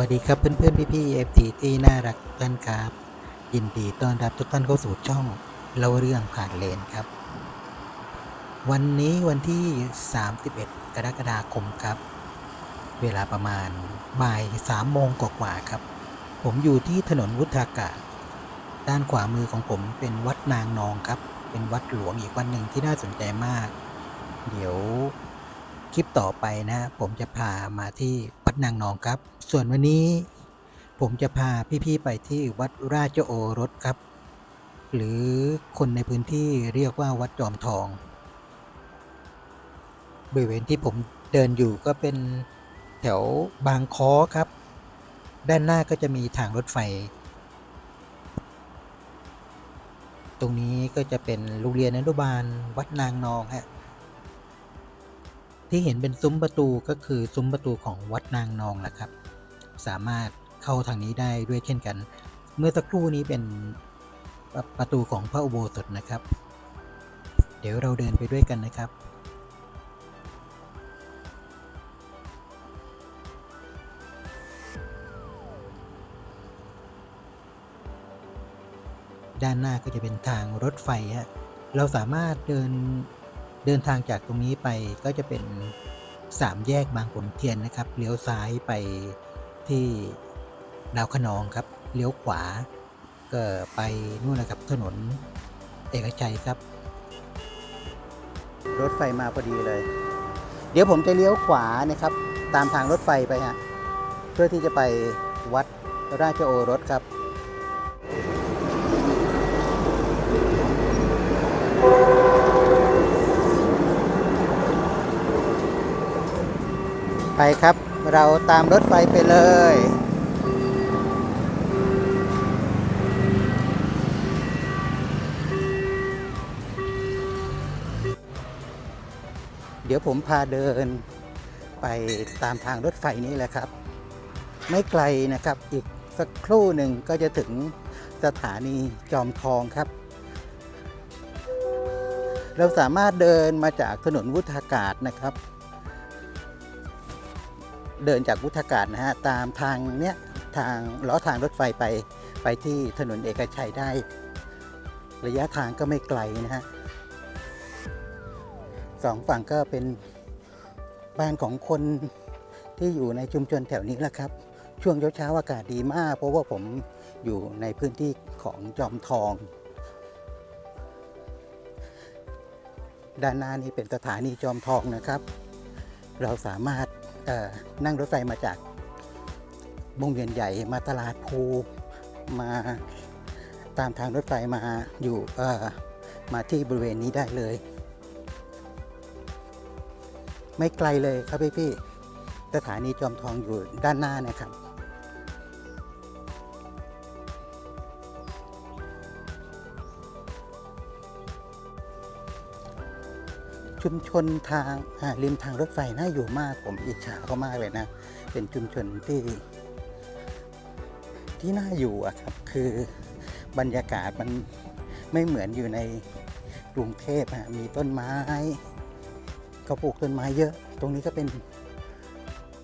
สวัสดีครับเพื่อนๆพี่ๆเอฟทีที่น่ารักทุกท่านครับ ยินดีต้อนรับทุกท่านเข้าสู่ช่องเล่าเรื่องผ่านเลนครับ วันนี้วันที่ 31 กรกฎาคมครับ เวลาประมาณบ่าย3โมงกว่าๆครับ ผมอยู่ที่ถนนวุฒากาศ ด้านขวามือของผมเป็นวัดนางนองครับ เป็นวัดหลวงอีกวัดหนึ่งที่น่าสนใจมาก เดี๋ยวคลิปต่อไปนะ ผมจะพามาที่ นางนองครับ ส่วนวันนี้ผมจะพาพี่ๆไปที่วัดราชโอรสครับ หรือคนในพื้นที่เรียกว่าวัดจอมทอง บริเวณที่ผมเดินอยู่ก็เป็นแถวบางค้อครับ ด้านหน้าก็จะมีทางรถไฟ ตรงนี้ก็จะเป็นโรงเรียนอนุบาลวัดนางนองฮะ ที่เห็นเป็นซุ้มประตูก็คือซุ้มประตูของวัดนางนองแหละครับ สามารถเข้าทางนี้ได้ด้วยเช่นกัน เมื่อสักครู่นี้เป็นประประตูของพระอุโบสถนะครับ เดี๋ยวเราเดินไปด้วยกันนะครับด้านหน้าก็จะเป็นทางรถไฟฮะ เราสามารถเดิน เดินทางจากตรงนี้ไปก็จะเป็นสามแยกบางขุนเทียนนะครับ เลี้ยวซ้ายไปที่ดาวขนองครับ เลี้ยวขวา ก็ไปนู่นนะครับถนนเอกชัยครับ รถไฟมาพอดีเลย เดี๋ยวผมจะเลี้ยวขวานะครับ ตามทางรถไฟไปฮะเพื่อที่จะไปวัดราชโอรสครับ ไปครับ เราตามรถไฟไปเลย เดี๋ยวผมพาเดินไปตามทางรถไฟนี้แหละครับ ไม่ไกลนะครับ อีกสักครู่หนึ่งก็จะถึงสถานีจอมทองครับ เราสามารถเดินมาจากถนนวุฒากาศนะครับ เดินจากวุฒากาศนะฮะตามทางเนี้ยทางล้อทางรถไฟไปไปที่ถนนเอกชัยได้ ระยะทางก็ไม่ไกลนะฮะสองฝั่งก็เป็นบ้านของคนที่อยู่ในชุมชนแถวนี้แหละครับ ช่วงเช้าๆอากาศดีมาก เพราะว่าผมอยู่ในพื้นที่ของจอมทอง ด้านหน้านี้เป็นสถานีจอมทองนะครับ เราสามารถ นั่งรถไฟมาจากวงเวียนใหญ่มาตลาดภูมาตามทางรถไฟมาอยู่มาที่บริเวณนี้ได้เลย ไม่ไกลเลยครับพี่พี่สถานีจอมทองอยู่ด้านหน้านะครับ ชุมชนทางริมทางรถไฟน่าอยู่มากผมอิจฉาเขามากเลยนะ เป็นชุมชนที่ที่น่าอยู่อะครับ คือบรรยากาศมันไม่เหมือนอยู่ในกรุงเทพอะมีต้นไม้เขาปลูกต้นไม้เยอะ ตรงนี้ก็เป็น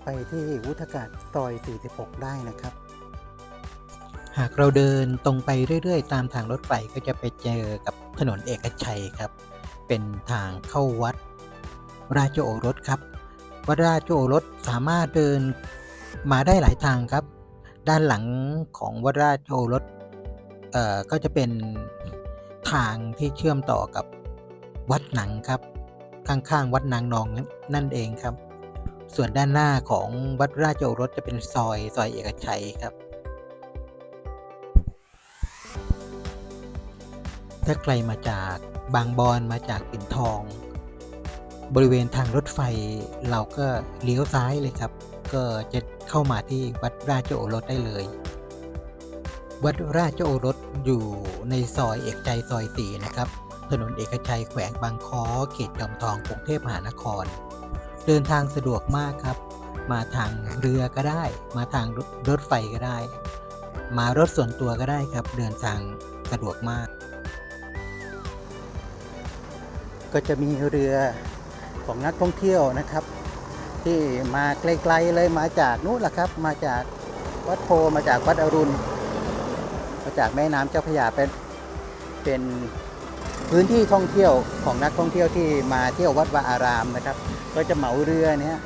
ไปที่วุฒากาศซอย 46 ได้นะครับ หากเราเดินตรงไปเรื่อย ๆ ตามทางรถไฟก็จะไปเจอกับถนนเอกชัยครับ เป็นทางเข้าวัด ราชโอรสครับ วัดราชโอรสสามารถเดินมาได้หลายทางครับ ด้านหลังของวัดราชโอรสเอ่อก็จะเป็นทางที่เชื่อมต่อกับวัดหนังครับ ข้างๆวัดนางนองนั่นนั่นเองครับ ส่วนด้านหน้าของวัดราชโอรสจะเป็นซอยซอยเอกชัยครับ ถ้าใครมาจากบางบอนมาจากปิ่นทอง บริเวณทางรถไฟเราก็เลี้ยวซ้ายเลยครับ ก็จะเข้ามาที่วัดราชโอรสได้เลย วัดราชโอรสอยู่ในซอยเอกชัยซอยสี่นะครับ ถนนเอกชัยแขวงบางคอเขตจอมทองกรุงเทพมหานคร เดินทางสะดวกมากครับ มาทางเรือก็ได้ มาทางรถไฟก็ได้ มารถส่วนตัวก็ได้ครับ เดินทางสะดวกมาก ก็จะมีเรือของนักท่องเที่ยวนะครับ ที่มาไกลๆเลยมาจากนู้นแหละครับ มาจากวัดโพมาจากวัดอรุณ มาจากแม่น้ำเจ้าพระยาเป็นเป็นพื้นที่ท่องเที่ยวของนักท่องเที่ยวที่มาเที่ยววัดวาอารามนะครับ ก็จะเหมาเรือเนี้ย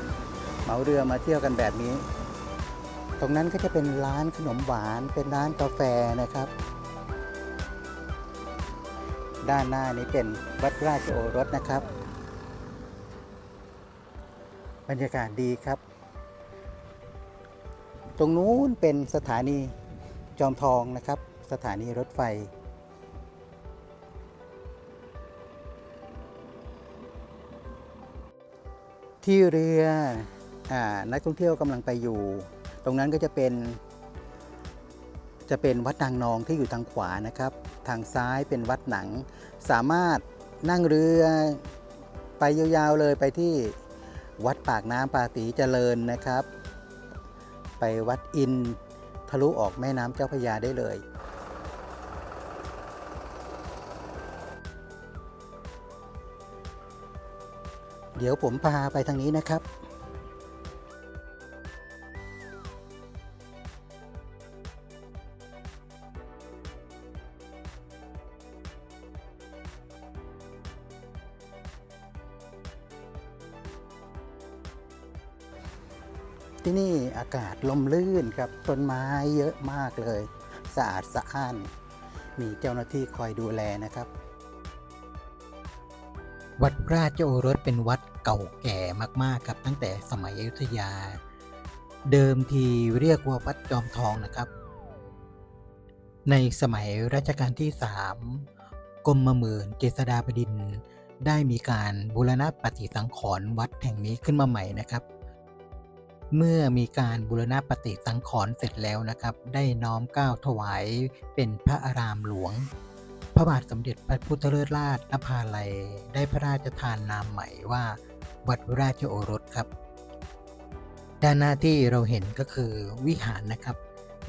เหมาเรือมาเที่ยวกันแบบนี้ ตรงนั้นก็จะเป็นร้านขนมหวานเป็นร้านกาแฟนะครับ ด้านหน้านี้เป็นวัดราชโอรสนะครับ บรรยากาศดีครับ ตรงนู้นเป็นสถานีจอมทองนะครับ สถานีรถไฟ ที่เรืออนักท่องเที่ยวกำลังไปอยู่ ตรงนั้นก็จะเป็น จะเป็นวัดนางนองที่อยู่ทางขวานะครับ ทางซ้ายเป็นวัดหนัง สามารถนั่งเรือไปยาวๆเลยไปที่วัดปากน้ำปาตีเจริญนะครับ ไปวัดอินทะลุออกแม่น้ำเจ้าพยาได้เลย เดี๋ยวผมพาไปทางนี้นะครับ ที่นี่อากาศลมลื่นครับต้นไม้เยอะมากเลย สะอาดสะอ้าน มีเจ้าหน้าที่คอยดูแลนะครับ วัดราชโอรสเป็นวัดเก่าแก่มากๆครับตั้งแต่สมัยอยุธยา เดิมทีเรียกว่าวัดจอมทองนะครับ ในสมัยรัชกาลที่3กรมหมื่นเจษฎาบดิน ได้มีการบูรณะปฏิสังขรณ์วัดแห่งนี้ขึ้นมาใหม่นะครับ เมื่อมีการบูรณะปฏิสังขรณ์เสร็จแล้วนะครับ ได้น้อมก้าวถวายเป็นพระอารามหลวง พระบาทสมเด็จพระพุทธเลิศราชนภาลัย ได้พระราชทานนามใหม่ว่า วัดราชโอรสครับ ด้านหน้าที่เราเห็นก็คือวิหารนะครับ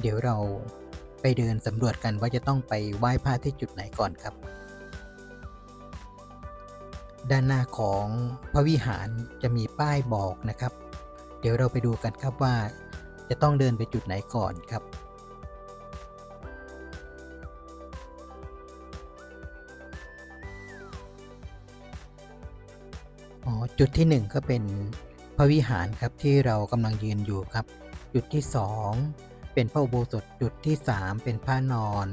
เดี๋ยวเราไปเดินสำรวจกันว่าจะต้องไปไหว้พระที่จุดไหนก่อนครับ ด้านหน้าของพระวิหารจะมีป้ายบอกนะครับ เดี๋ยวเราไปดูกันครับว่า จะต้องเดินไปจุดไหนก่อนครับ อ๋อ จุดที่หนึ่งก็เป็นพระวิหารครับที่เรากำลังยืนอยู่ครับ จุดที่สองเป็นพระอุโบสถ จุดที่สามเป็นพระนอน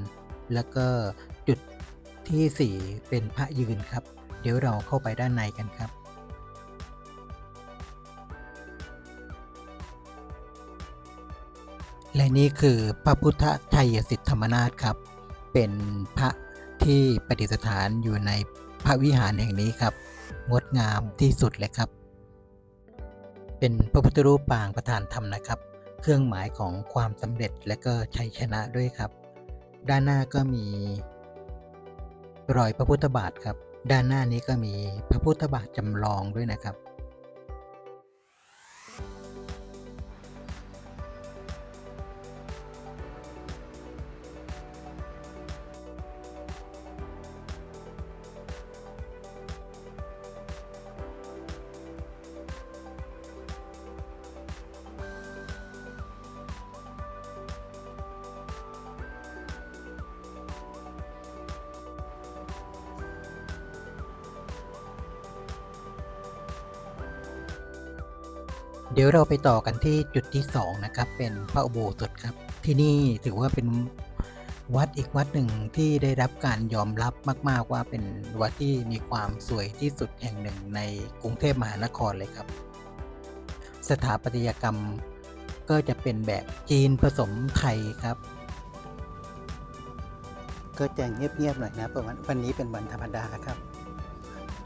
แล้วก็จุดที่สี่เป็นพระยืนครับ เดี๋ยวเราเข้าไปด้านในกันครับ และนี่คือพระพุทธไทยสิทธธรรมนาถครับ เป็นพระที่ประดิษฐานอยู่ในพระวิหารแห่งนี้ครับ งดงามที่สุดเลยครับ เป็นพระพุทธรูปปางประธานธรรมนะครับ เครื่องหมายของความสำเร็จและก็ชัยชนะด้วยครับ ด้านหน้าก็มี รอยพระพุทธบาทครับ ด้านหน้านี้ก็มีพระพุทธบาทจำลองด้วยนะครับ เดี๋ยวเราไปต่อกันที่จุดที่สองนะครับเป็นพระอุโบสถครับ ที่นี่ถือว่าเป็นวัดอีกวัดหนึ่งที่ได้รับการยอมรับมาก ๆ ว่าเป็นวัดที่มีความสวยที่สุดแห่งหนึ่งในกรุงเทพมหานครเลยครับ สถาปัตยกรรมก็จะเป็นแบบจีนผสมไทยครับ ก็จะเงียบ ๆ หน่อยนะเพราะวันนี้เป็นวันธรรมดาครับ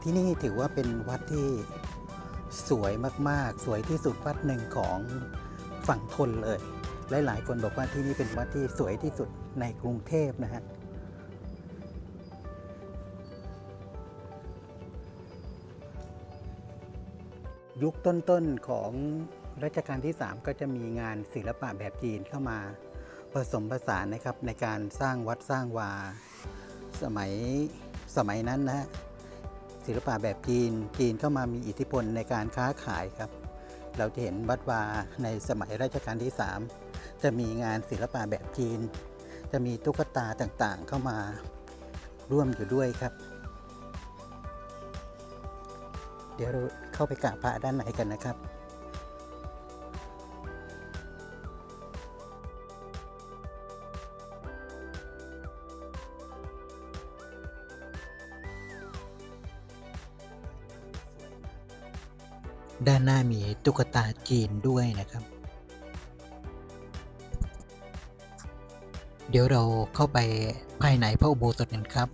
ที่นี่ถือว่าเป็นวัดที่ สวยมากๆ สวยที่สุดวัดหนึ่งของฝั่งทนเลย หลายๆ คนบอกว่าที่นี่เป็นวัดที่สวยที่สุดในกรุงเทพนะฮะยุคต้นๆของรัชกาลที่ 3 ก็จะมีงานศิลปะแบบจีนเข้ามาผสมผสานนะครับในการสร้างวัดสร้างวา สมัยสมัยนั้นนะฮะ ศิลปะแบบจีน จีนเข้ามามีอิทธิพลในการค้าขายครับ เราจะเห็นวัดวาในสมัยรัชกาลที่จะมีงานศิลปะแบบจีน จะมีตุ๊กตาต่างๆเข้ามาร่วมอยู่ด้วยครับ เดี๋ยวเราเข้าไปกราบพระด้านในกันนะครับ ด้านหน้ามีตุ๊กตาจีนด้วยนะครับ เดี๋ยวเราเข้าไปภายในพระอุโบสถกันครับ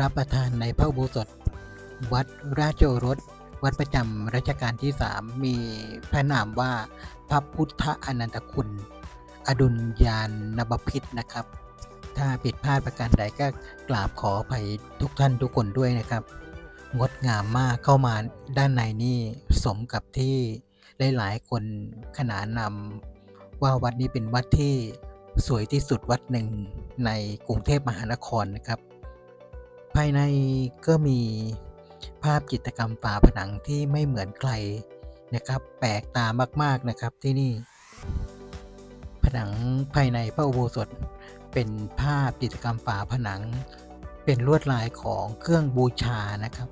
รับประทานในพระอุโบสถ วัดราชโอรส วัดประจำรัชกาลที่ 3 มีพระนามว่าพระพุทธอนันตคุณ อดุลยานนบพิษนะครับ ถ้าผิดพลาดประการใดก็กราบขออภัยทุกท่านทุกคนด้วยนะครับ งดงามมากเข้ามาด้านในนี่สมกับที่หลายๆคนขนานนำว่าวัดนี้เป็นวัดที่สวยที่สุดวัดหนึ่งในกรุงเทพมหานครนะครับ ภายในก็มีภาพจิตรกรรมฝาผนังที่ไม่เหมือนใครนะครับ แปลกตามาก ๆนะครับที่นี่ ผนังภายในพระอุโบสถเป็นภาพจิตรกรรมฝาผนัง เป็นลวดลายของเครื่องบูชานะครับ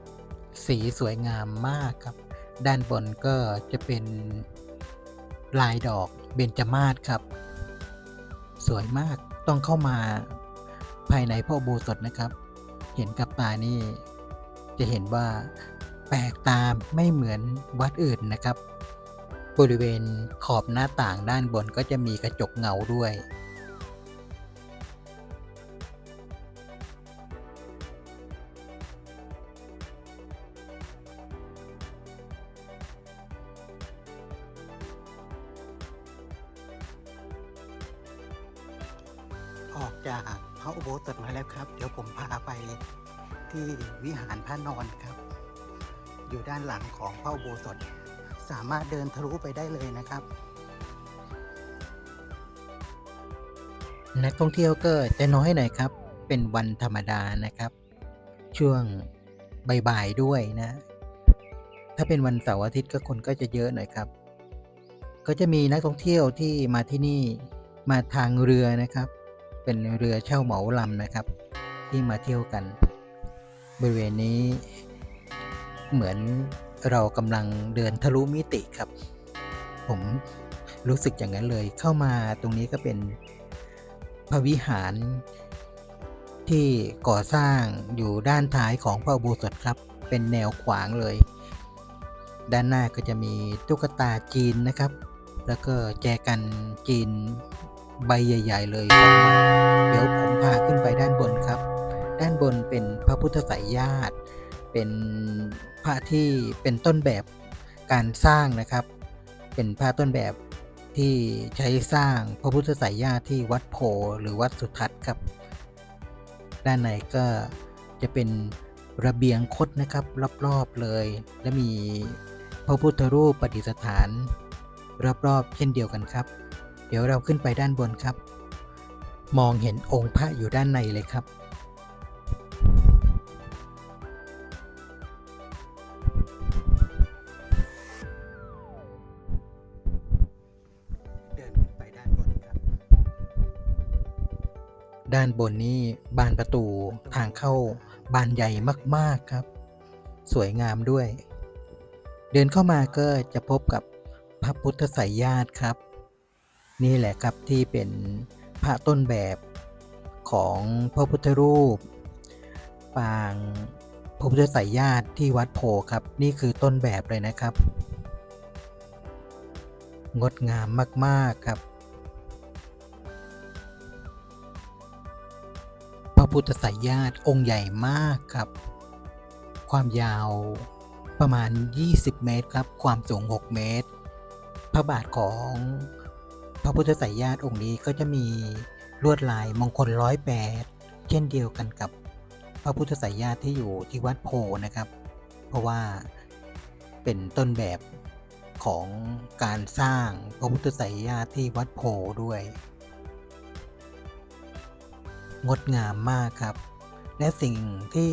สีสวยงามมากครับ ด้านบนก็จะเป็นลายดอกเบญจมาศครับ สวยมากต้องเข้ามาภายในพระอุโบสถนะครับ เห็นกับตานี่จะเห็นว่าแปลกตาไม่เหมือนวัดอื่นนะครับ บริเวณขอบหน้าต่างด้านบนก็จะมีกระจกเงาด้วย ออกจากพระอุโบสถมาแล้วครับ เดี๋ยวผมพาไปที่วิหารพระนอนครับ อยู่ด้านหลังของพระอุโบสถ สามารถเดินทะลุไปได้เลยนะครับ นักท่องเที่ยวก็จะน้อยหน่อยครับ เป็นวันธรรมดานะครับ ช่วงบ่ายๆด้วยนะ ถ้าเป็นวันเสาร์อาทิตย์ก็คนก็จะเยอะหน่อยครับ ก็จะมีนักท่องเที่ยวที่มาที่นี่มาทางเรือนะครับ เป็นเรือเช่าเหมาลำนะครับ ที่มาเที่ยวกัน บริเวณนี้ เหมือนเรากำลังเดินทะลุมิติครับ ผมรู้สึกอย่างนั้นเลย เข้ามาตรงนี้ก็เป็นพระวิหารที่ก่อสร้างอยู่ด้านท้ายของพระอุโบสถครับ เป็นแนวขวางเลย ด้านหน้าก็จะมีตุ๊กตาจีนนะครับ แล้วก็แจกันจีน ใบใหญ่ ๆ เลยสองใบเดี๋ยวผมพาขึ้นไปด้านบนครับ ด้านบนเป็นพระพุทธไสยญาติ เป็นพระที่เป็นต้นแบบการสร้างนะครับ เป็นพระต้นแบบที่ใช้สร้างพระพุทธไสยญาติที่วัดโพหรือวัดสุทัศน์ครับ ด้านในก็จะเป็นระเบียงคดนะครับรอบๆเลย และมีพระพุทธรูปประดิษฐาน รอบๆเช่นเดียวกันครับ เดี๋ยวเราขึ้นไปด้านบนครับ มองเห็นองค์พระอยู่ด้านในเลยครับ เดินขึ้นไปด้านบนครับ ด้านบนนี้บานประตูทางเข้าบานใหญ่มากๆครับ สวยงามด้วย เดินเข้ามาก็จะพบกับพระพุทธไสยญาติครับ นี่แหละครับที่เป็นพระต้นแบบของพระพุทธรูป ปางพระพุทธไสยญาติที่วัดโพครับ นี่คือต้นแบบเลยนะครับ งดงามมากๆครับ พระพุทธไสยญาติองค์ใหญ่มากครับ ความยาวประมาณ 20 เมตรครับ ความสูง 6 เมตร พระบาทของ พระพุทธไสยญาติองค์นี้ก็จะมีลวดลายมงคลร้อยแปดเช่นเดียวกันกับพระพุทธไสยญาติที่อยู่ที่วัดโพนะครับ เพราะว่าเป็นต้นแบบของการสร้างพระพุทธไสยญาติที่วัดโพด้วย งดงามมากครับ และสิ่งที่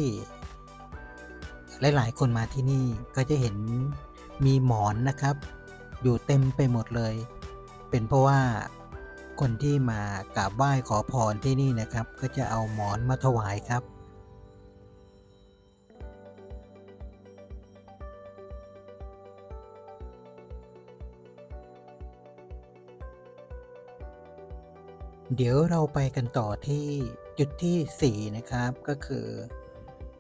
หลาย ๆ คนมาที่นี่ก็จะเห็นมีหมอนนะครับ อยู่เต็มไปหมดเลย เป็นเพราะว่าคนที่มากราบไหว้ขอพรที่นี่นะครับ ก็จะเอาหมอนมาถวายครับ เดี๋ยวเราไปกันต่อที่จุดที่ 4 นะครับก็คือ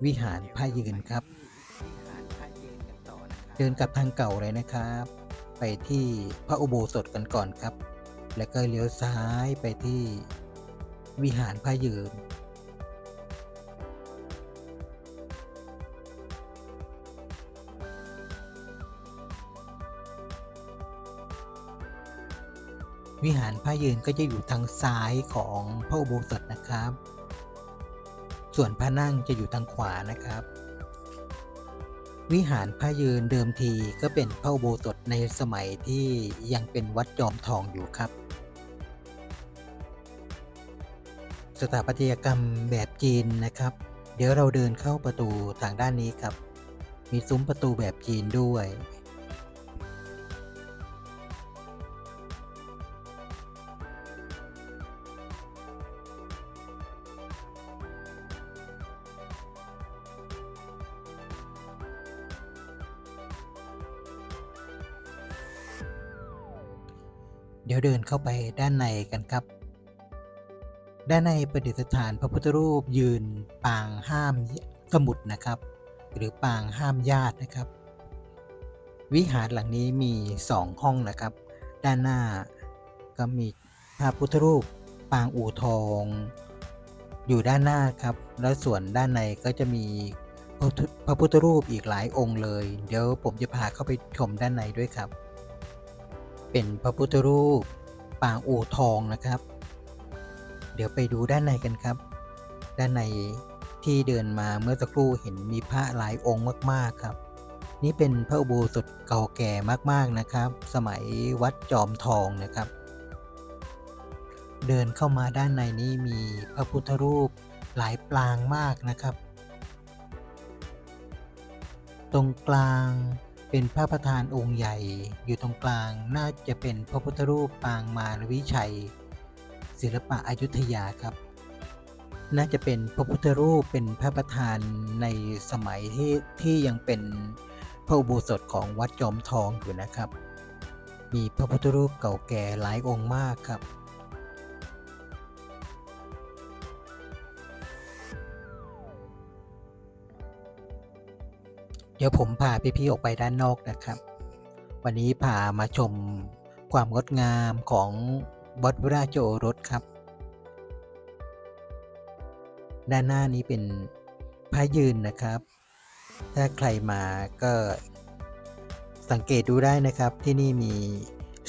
วิหารพระยืนครับ เดินกลับทางเก่าเลยนะครับ ไปที่พระอุโบสถกันก่อนครับ แล้วก็เลี้ยวซ้ายไปที่วิหารพระยืน วิหารพระยืนก็จะอยู่ทางซ้ายของพระอุโบสถนะครับ ส่วนพระนั่งจะอยู่ทางขวานะครับ วิหารพระยืนเดิมทีก็เป็นพระอุโบสถในสมัยที่ยังเป็นวัดจอมทองอยู่ครับ สถาปัตยกรรมแบบจีนนะครับ เดี๋ยวเราเดินเข้าประตูทางด้านนี้ครับ มีซุ้มประตูแบบจีนด้วย เดินเข้าไปด้านในกันครับ ด้านในประดิษฐานพระพุทธรูปยืนปางห้ามสมุดนะครับ หรือปางห้ามญาตินะครับ วิหารหลังนี้มีสองห้องนะครับ ด้านหน้าก็มีพระพุทธรูปปางอู่ทอง อยู่ด้านหน้าครับ แล้วส่วนด้านในก็จะมีพระพุทธรูปอีกหลายองค์เลย เดี๋ยวผมจะพาเข้าไปชมด้านในด้วยครับ เป็นพระพุทธรูป ปางอู่ทองนะครับ เดี๋ยวไปดูด้านในกันครับ ด้านในที่เดินมาเมื่อสักครู่เห็นมีพระหลายองค์มากๆครับ นี่เป็นพระอุโบสถเก่าแก่มากๆนะครับ สมัยวัดจอมทองนะครับ เดินเข้ามาด้านในนี้มีพระพุทธรูปหลายปรางมากนะครับ ตรงกลาง เป็นพระประธานองค์ใหญ่ อยู่ตรงกลางน่าจะเป็นพระพุทธรูปปางมารวิชัย ศิลปะอยุธยาครับ น่าจะเป็นพระพุทธรูปเป็นพระประธานในสมัยที่ที่ยังเป็นพระอุโบสถของวัดจอมทองอยู่นะครับ มีพระพุทธรูปเก่าแก่หลายองค์มากครับ เดี๋ยวผมพาพี่ๆออกไปด้านนอกนะครับ วันนี้พามาชมความงดงามของวัดวราชโอรสครับ ด้านหน้านี้เป็นพระยืนนะครับ ถ้าใครมาก็สังเกตดูได้นะครับ ที่นี่มี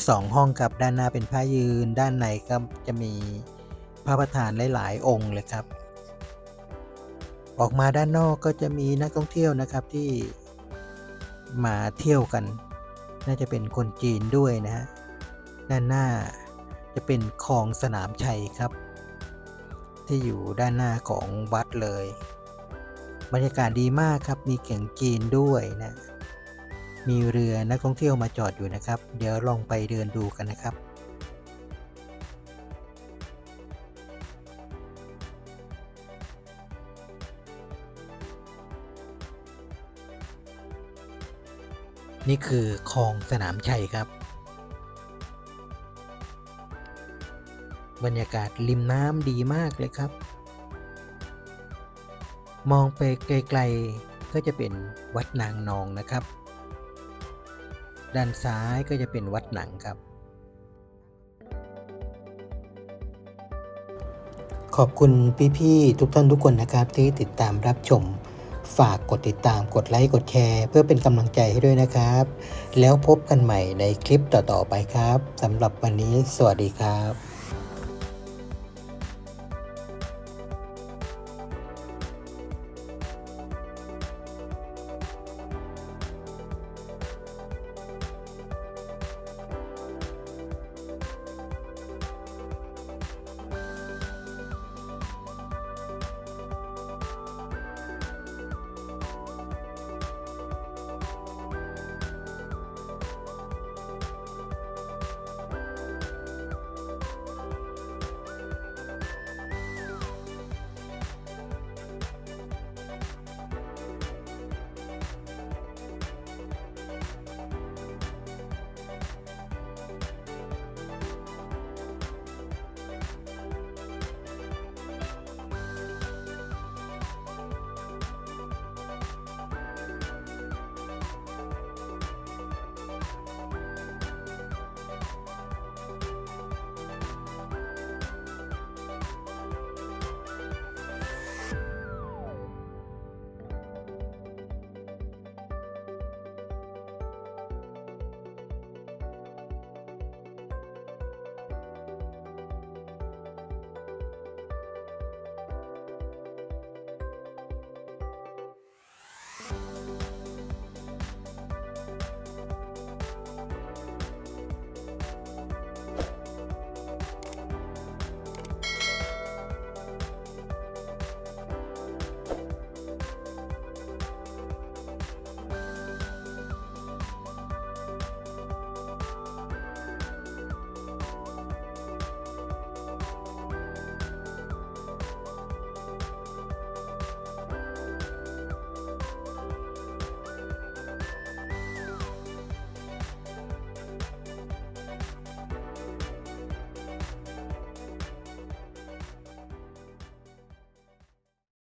สองห้องครับ ด้านหน้าเป็นพระยืน ด้านในก็จะมีพระประธานหลาย ๆ องค์เลยครับ ออกมาด้านนอกก็จะมีนักท่องเที่ยวนะครับที่มาเที่ยวกัน น่าจะเป็นคนจีนด้วยนะฮะด้านหน้าจะเป็นคลองสนามชัยครับ ที่อยู่ด้านหน้าของวัดเลย บรรยากาศดีมากครับ มีเก่งจีนด้วยนะมีเรือนักท่องเที่ยวมาจอดอยู่นะครับ เดี๋ยวลองไปเดินดูกันนะครับ นี่คือคลองสนามชัยครับ บรรยากาศริมน้ำดีมากเลยครับ มองไปไกลๆก็จะเป็นวัดนางนองนะครับ ด้านซ้ายก็จะเป็นวัดหนังครับ ขอบคุณพี่ๆทุกท่านทุกคนนะครับที่ติดตามรับชม ฝากกดติดตามกดไลค์กดแชร์ เพื่อเป็นกำลังใจให้ด้วยนะครับ แล้วพบกันใหม่ในคลิปต่อๆไปครับสำหรับวันนี้ สวัสดีครับ